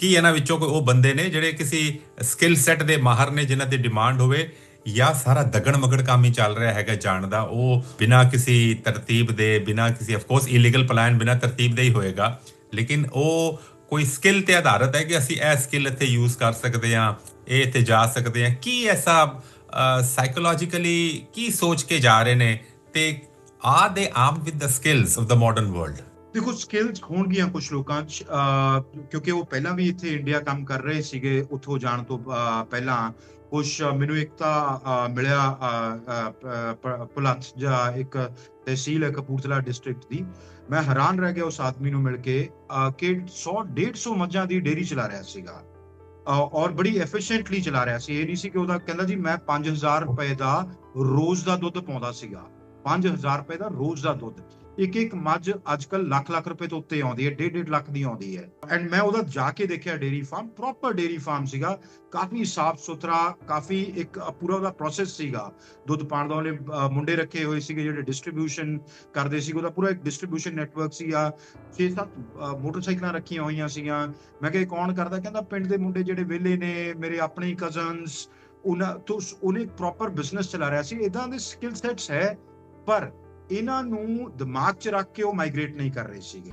ਕੀ ਇਹਨਾਂ ਵਿੱਚੋਂ ਕੋਈ ਉਹ ਬੰਦੇ ਨੇ ਜਿਹੜੇ ਕਿਸੇ ਸਕਿੱਲ ਸੈੱਟ ਦੇ ਮਾਹਰ ਨੇ ਜਿਨ੍ਹਾਂ ਦੀ ਡਿਮਾਂਡ ਹੋਵੇ ਜਾਂ ਸਾਰਾ ਦਗਣ ਮਗੜ ਕੰਮ ਹੀ ਚੱਲ ਰਿਹਾ ਹੈਗਾ ਜਾਣ ਦਾ? ਉਹ ਬਿਨਾਂ ਕਿਸੇ ਤਰਤੀਬ ਦੇ, ਬਿਨਾਂ ਕਿਸੇ ਆਫ ਕੋਰਸ ਇਲੀਗਲ ਪਲਾਨ ਬਿਨਾਂ ਤਰਤੀਬ ਦੇ ਹੀ ਹੋਏਗਾ। ਲੇਕਿਨ ਉਹ ਕੋਈ ਸਕਿੱਲ ਤੇ ਆਧਾਰਿਤ ਹੈ ਕਿ ਅਸੀਂ ਇਹ ਸਕਿੱਲ ਇੱਥੇ ਯੂਜ਼ ਕਰ ਸਕਦੇ ਹਾਂ, ਇਹ ਇੱਥੇ ਜਾ ਸਕਦੇ ਹਾਂ? ਕੀ ਐਸਾ ਸਾਈਕੋਲੋਜੀਕਲੀ ਕੀ ਸੋਚ ਕੇ ਜਾ ਰਹੇ ਨੇ? ਤੇ are they arm with the skills of the modern world ਦੇਖੋ ਸਕਿੱਲਸ ਹੋਣਗੀਆਂ ਕੁਝ ਲੋਕਾਂ 'ਚ ਕਿਉਂਕਿ ਉਹ ਪਹਿਲਾਂ ਵੀ ਇੱਥੇ ਇੰਡੀਆ ਕੰਮ ਕਰ ਰਹੇ ਸੀਗੇ ਉੱਥੋਂ ਜਾਣ ਤੋਂ ਪਹਿਲਾਂ। ਕੁਝ ਮੈਨੂੰ ਇੱਕ ਤਾਂ ਮਿਲਿਆ ਅਹ, ਜਾਂ ਇੱਕ ਤਹਿਸੀਲ ਹੈ ਕਪੂਰਥਲਾ ਡਿਸਟ੍ਰਿਕਟ ਦੀ। ਮੈਂ ਹੈਰਾਨ ਰਹਿ ਗਿਆ ਉਸ ਆਦਮੀ ਨੂੰ ਮਿਲ ਕੇ ਅਹ, ਕਿ 100 150 ਮੱਝਾਂ ਦੀ ਡੇਅਰੀ ਚਲਾ ਰਿਹਾ ਸੀਗਾ। ਔਰ ਬੜੀ ਐਫੀਸ਼ੀਐਂਟਲੀ ਚਲਾ ਰਿਹਾ ਸੀ। ਇਹ ਨਹੀਂ ਸੀ ਕਿ ਉਹਦਾ ਕਹਿੰਦਾ ਜੀ ਮੈਂ 5000 ਰੁਪਏ ਦਾ ਰੋਜ਼ ਦਾ ਦੁੱਧ ਪਾਉਂਦਾ ਸੀਗਾ। 5000 ਰੁਪਏ ਦਾ ਰੋਜ਼ ਦਾ ਦੁੱਧ। ਇੱਕ ਇੱਕ ਮੱਝ ਅੱਜ ਲੱਖ ਲੱਖ ਰੁਪਏ ਤੋਂ ਉੱਤੇ ਆਉਂਦੀ ਹੈ ਡੇਢ ਡੇਢ ਲੱਖ ਦੀ ਆਉਂਦੀ ਹੈ। ਐਂਡ ਮੈਂ ਉਹਦਾ ਜਾ ਕੇ ਦੇਖਿਆ dairy farm proper dairy farm ਸੀਗਾ। ਕਾਫੀ ਸਾਫ਼ ਸੁਥਰਾ, ਕਾਫੀ ਇੱਕ ਪੂਰਾ ਉਹਦਾ ਪ੍ਰੋਸੈਸ ਸੀਗਾ। ਦੁੱਧ ਪਾਣ ਦਾ ਉਹਨੇ ਮੁੰਡੇ ਰੱਖੇ ਹੋਏ ਸੀਗੇ ਜਿਹੜੇ ਡਿਸਟ੍ਰੀਬਿਊਸ਼ਨ ਕਰਦੇ ਸੀ ਉਹਦਾ ਪੂਰਾ ਇੱਕ ਡਿਸਟ੍ਰੀਬਿਊਸ਼ਨ ਨੈਟਵਰਕ ਸੀਗਾ। 6-7 ਮੋਟਰਸਾਈਕਲਾਂ ਰੱਖੀਆਂ ਹੋਈਆਂ ਸੀਗੀਆਂ। ਮੈਂ ਕਿਹਾ ਕੌਣ ਕਰਦਾ? ਕਹਿੰਦਾ ਪਿੰਡ ਦੇ ਮੁੰਡੇ ਜਿਹੜੇ ਵਿਹਲੇ ਨੇ, ਮੇਰੇ ਆਪਣੇ ਹੀ ਕਜ਼ਨਸ ਉਹਨਾਂ ਤੋਂ, ਉਹਨੇ ਪ੍ਰੋਪਰ ਬਿਜ਼ਨਸ ਚਲਾ ਰਿਹਾ ਸੀ। ਇਦਾਂ ਦੇ ਸਕਿੱਲ ਸੈਟਸ ਹੈ। ਪਰ ਇਹਨਾਂ ਨੂੰ ਦਿਮਾਗ 'ਚ ਰੱਖ ਕੇ ਉਹ ਮਾਈਗ੍ਰੇਟ ਨਹੀਂ ਕਰ ਰਹੇ ਸੀਗੇ।